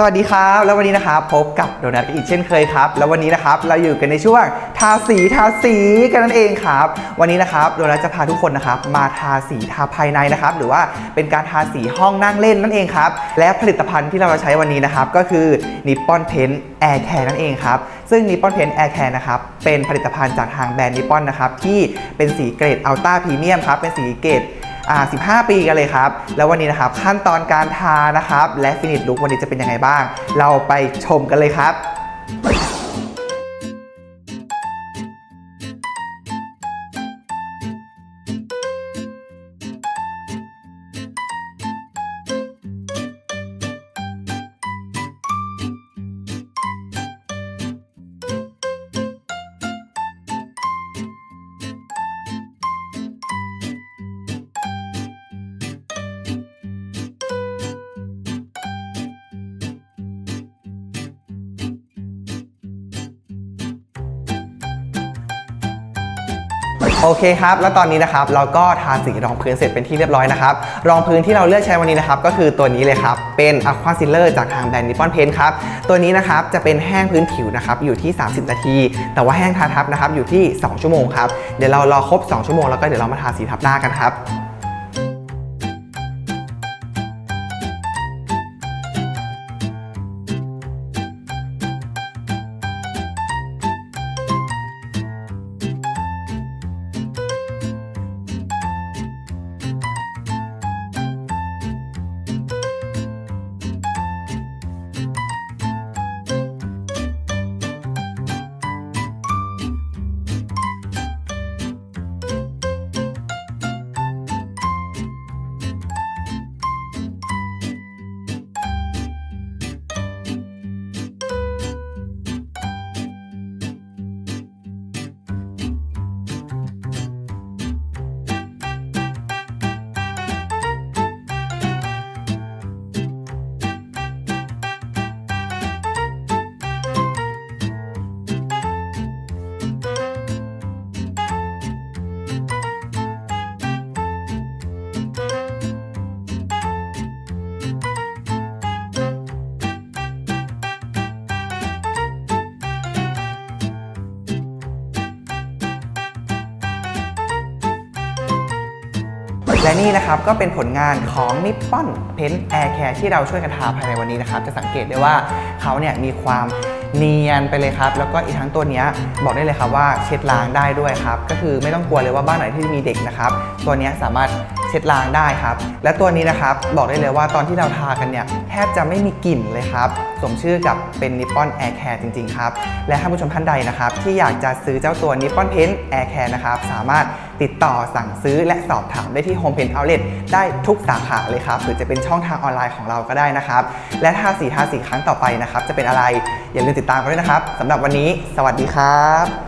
สวัสดีครับ แล้ววันนี้นะครับพบกับโดนัทอีกเช่นเคยครับ แล้ววันนี้นะครับเราอยู่กันในช่วงทาสีทาสีกันนั่นเองครับ วันนี้นะครับโดนัทจะพาทุกคนนะครับมาทาสีทาภายในนะครับ หรือว่าเป็นการทาสีห้องนั่งเล่นนั่นเองครับและผลิตภัณฑ์ที่เราจะใช้วันนี้นะครับก็คือ Nippon Paint Air Care นั่นเองครับซึ่ง Nippon Paint Air Care นะครับเป็นผลิตภัณฑ์จากทางแบรนด์ Nippon นะครับที่เป็นสีเกรดอัลต้าพรีเมียมครับเป็นสีเกรด อ่า15 ปีกันเลยครับ แล้ววันนี้นะครับขั้นตอนการทานะครับ และฟินิชลุกวันนี้จะเป็นยังไงบ้าง เราไปชมกันเลยครับ โอเคครับ แล้วตอนนี้นะครับเราก็ทาสีรองพื้นเสร็จเป็นที่เรียบร้อยนะครับ รองพื้นที่เราเลือกใช้วันนี้นะครับ ก็คือตัวนี้เลยครับ เป็น Aqua Siler จากทางแบรนด์ Nippon Paint ครับ ตัวนี้นะครับจะเป็นแห้งพื้นผิวนะครับอยู่ที่ 30 นาที แต่ว่าแห้งทาทับนะครับอยู่ที่ 2 ชั่วโมงครับ เดี๋ยวเรารอครบ 2 ชั่วโมงแล้วก็เดี๋ยวเรามาทาสีทับหน้ากันครับ และนี่นะครับก็เป็นผลงานของ Nippon Paint Air Care ที่เราช่วยกันทาภายในวันนี้นะครับ จะสังเกตได้ว่าเขาเนี่ยมีความเนียนไปเลยครับ แล้วก็อีกทั้งตัวนี้บอกได้เลยครับว่าเช็ดล้างได้ด้วยครับ ก็คือไม่ต้องกลัวเลยว่าบ้านไหนที่มีเด็กนะครับ ตัวนี้สามารถ เช็ดล้างได้ครับ และตัวนี้นะครับบอกได้เลยว่าตอนที่เราทากันเนี่ยแทบจะไม่มีกลิ่นเลยครับ สมชื่อกับเป็น Nippon Air Care จริงๆครับ และท่านผู้ชมท่านใดนะครับ ที่อยากจะซื้อเจ้าตัว Nippon Paint Air Care นะครับ สามารถติดต่อสั่งซื้อและสอบถามได้ที่ Home Paint Outlet ได้ทุกสาขาเลยครับ หรือจะเป็นช่องทางออนไลน์ของเราก็ได้นะครับ และทาสีทาสีครั้งต่อไปนะครับ จะเป็นอะไรอย่าลืมติดตามกันด้วยนะครับสำหรับวันนี้ สวัสดีครับ